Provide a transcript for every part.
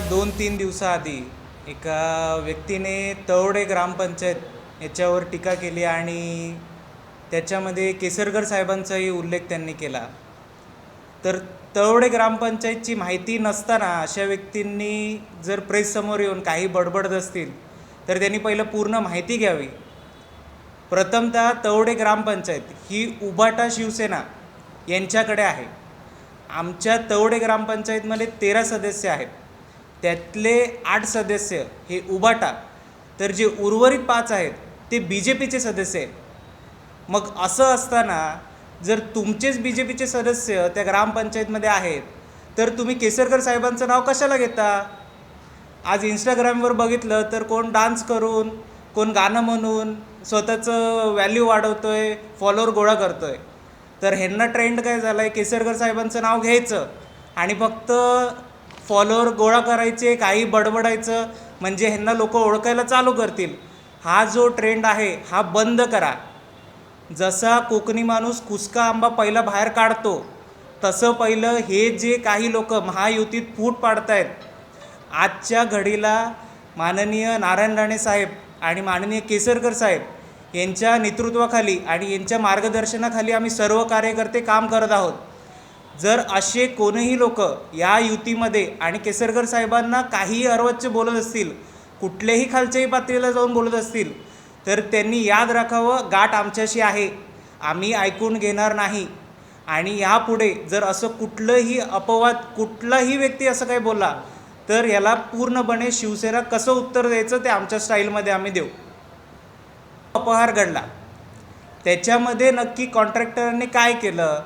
दोन तीन दिवसाआधी एका व्यक्तीने तवडे ग्रामपंचायत याच्यावर टीका केली आणि त्याच्यामध्ये केसरकर साहेबांचाही उल्लेख त्यांनी केला. तर तवडे ग्रामपंचायतची माहिती नसताना अशा व्यक्तींनी जर प्रेससमोर येऊन काही बडबडत असतील तर त्यांनी पहिलं पूर्ण माहिती घ्यावी. प्रथमतः तवडे ग्रामपंचायत ही उबाटा शिवसेना यांच्याकडे आहे. आमच्या तवडे ग्रामपंचायतमध्ये तेरा सदस्य आहेत. त्यातले आठ सदस्य हे उबाटा तर जे उर्वरित पाच आहेत ते बी जे पीचे सदस्य आहेत. मग असं असताना जर तुमचेच बी जे पीचे सदस्य त्या ग्रामपंचायतमध्ये आहेत तर तुम्ही केसरकर साहेबांचं नाव कशाला घेता? आज इंस्टाग्रामवर बघितलं तर कोण डान्स करून कोण गाणं म्हणून स्वतःचं व्हॅल्यू वाढवतो आहे फॉलोअर गोळा करतो आहे तर ह्यांना ट्रेंड काय झालं आहे केसरकर साहेबांचं नाव घ्यायचं आणि फक्त फॉलोअर गोळा करायचे काही बडबडायचं म्हणजे ह्यांना लोक ओळखायला चालू करतील. हा जो ट्रेंड आहे हा बंद करा. जसा कोकणी माणूस कुसका आंबा पहिला बाहेर काढतो तसं पहिलं हे जे काही लोक महायुतीत फूट पाडतायत आजच्या घडीला माननीय नारायण राणे साहेब आणि माननीय केसरकर साहेब यांच्या नेतृत्वाखाली आणि यांच्या मार्गदर्शनाखाली आम्ही सर्व कार्यकर्ते काम करत आहोत. जर असे कोणीही लोक या युतीमध्ये आणि केसरकर साहेबांना काहीही अर्वच्च बोलत असतील कुठल्याही खालच्याही पातळीला जाऊन बोलत असतील तर त्यांनी याद राखावं गाठ आमच्याशी आहे. आम्ही ऐकून घेणार नाही. आणि यापुढे जर असं कुठलंही अपवाद कुठलाही व्यक्ती असं काही बोलला तर याला पूर्णपणे शिवसेना कसं उत्तर द्यायचं ते आमच्या स्टाईलमध्ये आम्ही देऊ. अपहार घडला. त्याच्यामध्ये नक्की कॉन्ट्रॅक्टरांनी काय केलं?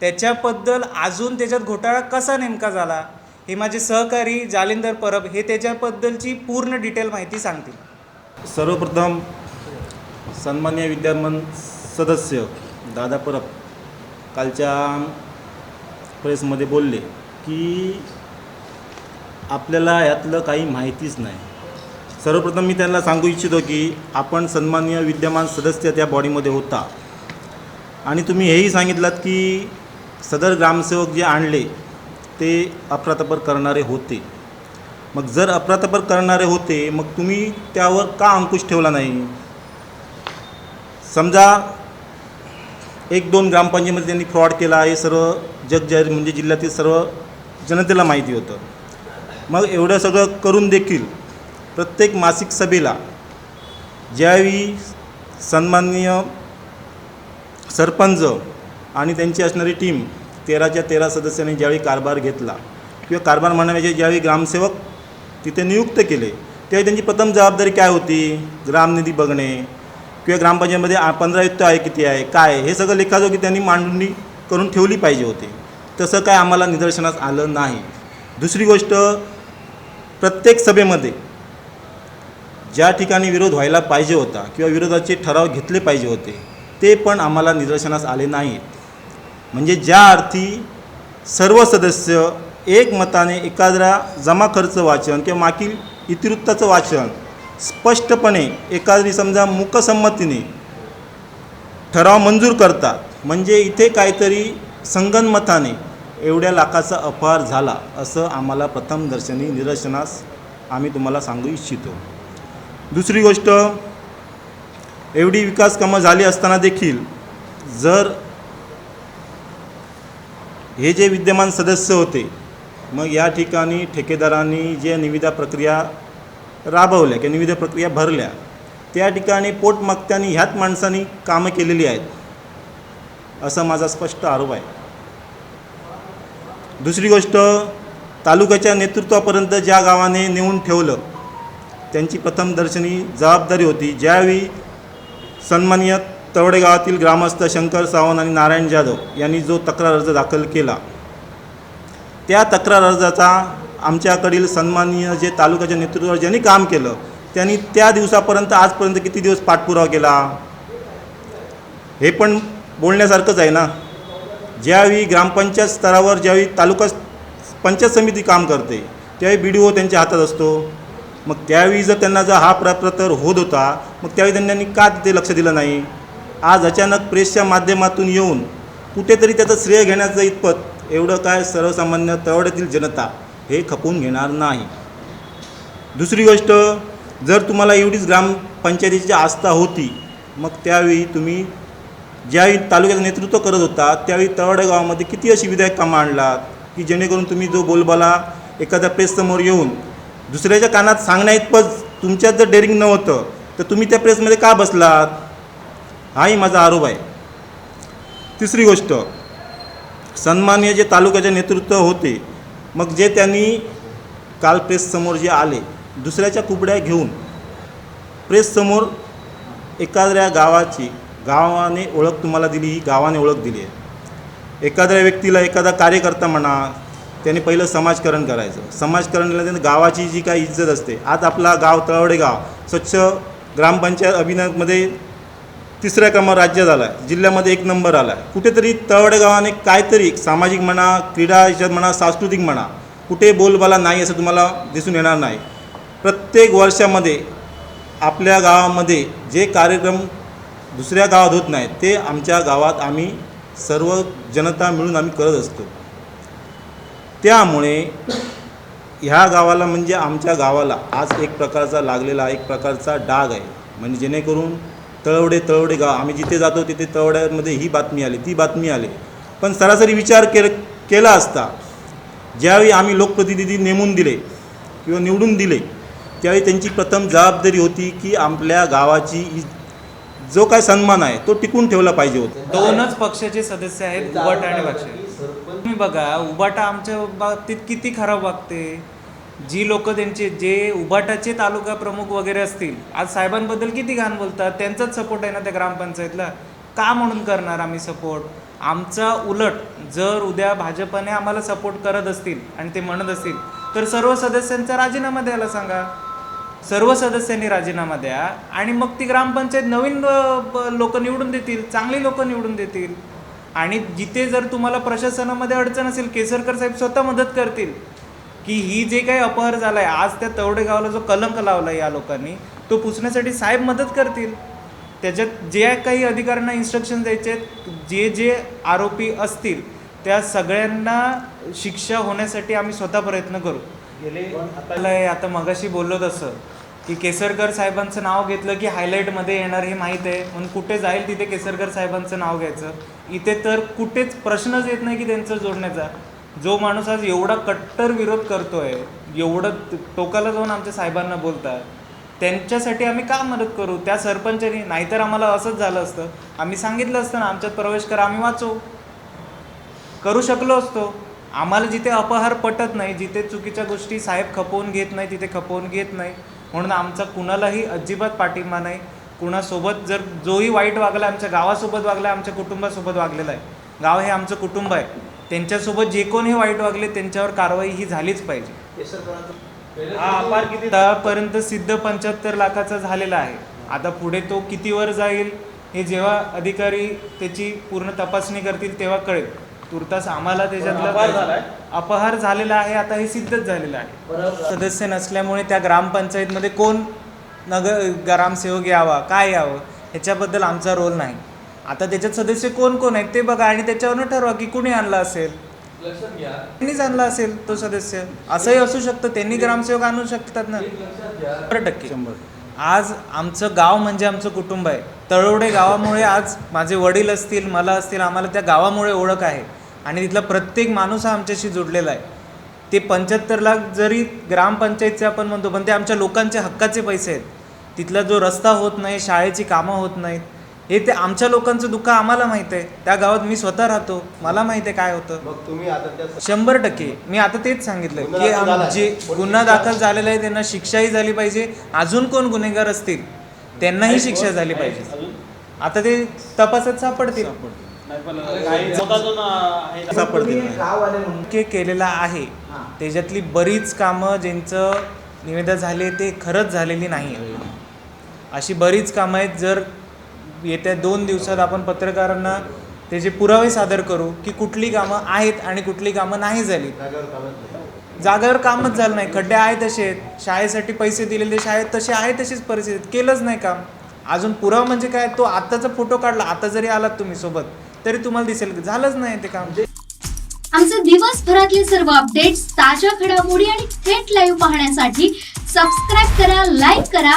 त्याच्याबद्दल अजून त्याच्यात घोटाळा कसा नेमका झाला? हे माझे सहकारी जालिंदर परब हे त्याच्याबद्दलची पूर्ण डिटेल माहिती सांगतील. सर्वप्रथम सन्मान्य विद्यमान सदस्य दादा परब कालच्या प्रेसमध्ये बोलले की आपल्याला यातलं काही माहितीच नाही. सर्वप्रथम मी त्यांना सांगू इच्छितो की आपण सन्मान्य विद्यमान सदस्य त्या बॉडीमध्ये होता. आणि तुम्ही हेही सांगितलात की सदर ग्रामसेवक जे आणले ते अफरातफर करणारे होते. मग जर अफरातफर करणारे होते मग तुम्ही त्यावर का अंकुश ठेवला नाही? समजा एक दोन ग्रामपंचायतीमध्ये त्यांनी फ्रॉड केला आहे सर्व जगजाहीर म्हणजे जिल्ह्यातील सर्व जनतेला माहिती होतं. मग एवढं सगळं करून देखील प्रत्येक मासिक सभेला ज्यावेळी सन्माननीय सरपंच आणि त्यांची असणारी टीम तेराच्या तेरा सदस्यांनी ज्यावेळी कारभार घेतला किंवा कारभार म्हणण्याचे ज्यावेळी ग्रामसेवक तिथे नियुक्त केले त्यावेळी त्यांची प्रथम जबाबदारी काय होती? ग्रामनिधी बघणे किंवा ग्रामपंचायतीमध्ये पंधरा युक्त आहे किती आहे काय हे सगळं लेखाजोगी त्यांनी मांडणी करून ठेवली पाहिजे होती. तसं काय आम्हाला निदर्शनास आलं नाही. दुसरी गोष्ट प्रत्येक सभेमध्ये ज्या ठिकाणी विरोध व्हायला पाहिजे होता किंवा विरोधाचे ठराव घेतले पाहिजे होते ते पण आम्हाला निदर्शनास आले नाहीत. म्हणजे ज्या अर्थी सर्व सदस्य एकमताने एखाद्या जमा खर्च वाचन किंवा मागील इतिवृत्ताचं वाचन स्पष्टपणे एखादी समजा मुकसंमतीने ठराव मंजूर करतात. म्हणजे इथे काहीतरी संगनमताने एवढ्या लाखाचा अपहार झाला असं आम्हाला प्रथमदर्शनी निदर्शनास आम्ही तुम्हाला सांगू इच्छितो. दुसरी गोष्ट एवढी विकास कामं झाली असताना देखील जर हे जे विद्यमान सदस्य होते मग या ठिकाणी ठेकेदारांनी जे निविदा प्रक्रिया राबवल्या किंवा निविदा प्रक्रिया भरल्या त्या ठिकाणी पोटमागत्यांनी ह्याच माणसांनी कामं केलेली आहेत असा माझा स्पष्ट आरोप आहे. दुसरी गोष्ट तालुक्याच्या नेतृत्वापर्यंत ज्या गावाने नेऊन ठेवलं त्यांची प्रथमदर्शनी जबाबदारी होती. ज्यावेळी सन्माननीय तवडे गावातील ग्रामस्थ शंकर सावंत आणि नारायण जाधव यांनी जो तक्रार अर्ज दाखल केला त्या तक्रार अर्जाचा आमच्याकडील सन्माननीय जे तालुक्याच्या नेतृत्वावर ज्यांनी काम केलं त्यांनी त्या दिवसापर्यंत आजपर्यंत किती दिवस पाठपुरावा केला? हे पण बोलण्यासारखंच आहे ना? ज्यावेळी ग्रामपंचायत स्तरावर ज्यावेळी तालुका पंचायत समिती काम करते त्यावेळी बी डी ओ त्यांच्या हातात असतो. मग त्यावेळी जर त्यांना जर हा प्रप्रतर होत होता मग त्यावेळी त्यांनी का तिथे लक्ष दिलं नाही? आज अचानक प्रेसच्या माध्यमातून येऊन कुठेतरी त्याचं श्रेय घेण्याचं इतपत एवढं काय सर्वसामान्य तळवड्यातील जनता हे खपून घेणार नाही. दुसरी गोष्ट जर तुम्हाला एवढीच ग्रामपंचायतीची आस्था होती मग त्यावेळी तुम्ही ज्यावेळी तालुक्याचं नेतृत्व करत होता त्यावेळी तळवडे गावामध्ये किती अशी विधायक कामं आणलात की जेणेकरून तुम्ही जो बोलबाला एखाद्या प्रेससमोर येऊन दुसऱ्याच्या कानात सांगण्या इतपत तुमच्यात जर डेअरिंग नव्हतं तर तुम्ही त्या प्रेसमध्ये का बसलात? हाही माझा आरोप आहे तिसरी गोष्ट सन्मान्य जे तालुक्याचे नेतृत्व होते मग जे त्यांनी काल प्रेससमोर जे आले दुसऱ्याच्या कुबड्या घेऊन प्रेससमोर एखाद्या गावाची गावाने ओळख तुम्हाला दिली ही गावाने ओळख दिली आहे. एखाद्या व्यक्तीला एखादा कार्यकर्ता म्हणा त्याने पहिलं समाजकरण करायचं. समाजकरण त्याने गावाची जी काही इज्जत असते आज आपला गाव तळवडे गाव स्वच्छ ग्रामपंचायत अभियानामध्ये तिसऱ्या क्रमांक राज्य झाला आहे. जिल्ह्यामध्ये एक नंबर आला आहे. कुठेतरी तळवडे गावाने काहीतरी सामाजिक म्हणा क्रीडा याच्यात म्हणा सांस्कृतिक म्हणा कुठे बोलबाला नाही असं तुम्हाला दिसून येणार नाही. प्रत्येक वर्षामध्ये आपल्या गावामध्ये जे कार्यक्रम दुसऱ्या गावात होत नाही ते आमच्या गावात आम्ही सर्व जनता मिळून आम्ही करत असतो. त्यामुळे ह्या गावाला म्हणजे आमच्या गावाला आज एक प्रकारचा लागलेला एक प्रकारचा डाग आहे. म्हणजे जेणेकरून तळवडे तळवडे गाव. आम्ही जिथे जातो तिथे तळवड्यामध्ये ही बातमी आली ती बातमी आली. पण सरासरी विचार के केला असता ज्यावेळी आम्ही लोकप्रतिनिधी नेमून दिले किंवा निवडून दिले त्यावेळी त्यांची प्रथम जबाबदारी होती की आपल्या गावाची जो काय सन्मान आहे तो टिकून ठेवला पाहिजे होता. दोनच पक्षाचे सदस्य आहेत उबाटा आणि पक्ष तुम्ही बघा उबाटा आमच्या बाबतीत किती खराब वागते. जी लोक त्यांचे जे उबाटाचे तालुका प्रमुख वगैरे असतील आज साहेबांबद्दल किती घाण बोलतात? त्यांचाच सपोर्ट आहे ना त्या ग्रामपंचायतला? का म्हणून करणार आम्ही सपोर्ट आमचा उलट जर उद्या भाजपने आम्हाला सपोर्ट करत असतील आणि ते म्हणत असतील तर सर्व सदस्यांचा राजीनामा द्यायला सांगा. सर्व सदस्यांनी राजीनामा द्या आणि मग ती ग्रामपंचायत नवीन लोक निवडून देतील चांगली लोक निवडून देतील. आणि जिथे जर तुम्हाला प्रशासनामध्ये अडचण असेल केसरकर साहेब स्वतः मदत करतील की ही जे काही अपहार झालाय आज त्या तवडे गावाला जो कलंक लावला या लोकांनी तो पुसण्यासाठी साहेब मदत करतील. त्याच्यात जे काही अधिकाऱ्यांना इन्स्ट्रक्शन द्यायचे आहेत जे जे आरोपी असतील त्या सगळ्यांना शिक्षा होण्यासाठी आम्ही स्वतः प्रयत्न करू. गेले आपल्याला हे आता मगाशी बोललो तसं की केसरकर साहेबांचं नाव घेतलं की हायलाईटमध्ये येणार हे माहीत आहे म्हणून कुठे जाईल तिथे केसरकर साहेबांचं नाव घ्यायचं? इथे तर कुठेच प्रश्नच येत नाही की त्यांचं जोडण्याचा. जो माणूस आज एवढा कट्टर विरोध करतोय एवढं टोकाला जाऊन आमच्या साहेबांना बोलतात त्यांच्यासाठी आम्ही का मदत करू? त्या सरपंचानी नाहीतर आम्हाला असंच झालं असतं. आम्ही सांगितलं असतं ना आमच्यात प्रवेश करा आम्ही वाचू. करू शकलो असतो. आम्हाला जिथे अपहार पटत नाही जिथे चुकीच्या गोष्टी साहेब खपवून घेत नाही तिथे खपवून घेत नाही म्हणून आमचा कुणालाही अजिबात पाठिंबा नाही. कुणासोबत जर जोही वाईट वागला आमच्या गावासोबत वागला आमच्या कुटुंबासोबत वागलेला आहे. गाव हे आमचं कुटुंब आहे. त्यांच्यासोबत जे कोण हे वाईट वागले त्यांच्यावर कारवाई ही झालीच पाहिजे. हा अपार किती आतापर्यंत सिद्ध पंच्याहत्तर लाखाचा झालेला आहे. आता पुढे तो कितीवर जाईल हे जेव्हा अधिकारी त्याची पूर्ण तपासणी करतील तेव्हा कळेल. तुर्तास आम्हाला त्याच्यातलं अपहार झालेला आहे आता हे सिद्धच झालेलं आहे. सदस्य नसल्यामुळे त्या ग्रामपंचायतमध्ये कोण नगर ग्रामसेवक यावा काय यावं ह्याच्याबद्दल आमचा रोल नाही. आता त्याच्यात सदस्य कोण कोण आहेत ते बघा आणि त्याच्यावरनं ठरवा की कुणी आणला असेल. त्यांनीच आणला असेल तो सदस्य. असंही असू शकतं. त्यांनी ग्रामसेवक आणू शकतात ना. शंभर टक्के. आज आमचं गाव म्हणजे आमचं कुटुंब आहे. तळवडे गावामुळे आज माझे वडील असतील मला असतील आम्हाला त्या गावामुळे ओळख आहे. आणि तिथला प्रत्येक माणूस हा आमच्याशी जुडलेला आहे. ते पंच्याहत्तर लाख जरी ग्रामपंचायतचे आपण म्हणतो पण ते आमच्या लोकांच्या हक्काचे पैसे आहेत. तिथला जो रस्ता होत नाही शाळेची कामं होत नाहीत हे ते आमच्या लोकांचं दुःख आम्हाला माहीत आहे. त्या गावात मी स्वतः राहतो. मला माहीत आहे काय होतं. मग तुम्ही आता त्या शंभर टक्के. मी आता तेच सांगितलं गुन्हा की दाखल आम- झालाय. जे कोण गुन्हा शिक्षा? दाखल झालेला आहे त्यांना शिक्षाही झाली पाहिजे. अजून कोण गुन्हेगार असतील त्यांनाही शिक्षा झाली पाहिजे. आता ते तपासात सापडतील. सापडतील. नाही. के केलेला आहे. त्याच्यातली बरीच कामं ज्यांचं निवेदन झाले ते खरंच झालेली नाही. अशी बरीच कामं आहेत. जर येत्या दोन दिवसात आपण पत्रकारांना त्याचे पुरावे सादर करू की कुठली कामं आहेत आणि कुठली कामं नाही झाली. जागेवर कामच झालं नाही. खड्डे आहे तसे आहेत. शाळेसाठी पैसे दिलेले शाळेत तसे आहे तशीच परिस्थिती केलंच नाही काम. अजून पुरावा म्हणजे काय? तो आत्ताचा फोटो काढला. आता जरी आलात तुम्ही सोबत तरी तुम्हाला दिसेल. की झालंच नाही ते काम. आमचे दिवसभरातले सर्व अपडेट्स ताज्या घडामोडी आणि थेट लाईव्ह पाहण्यासाठी सबस्क्राईब करा लाईक करा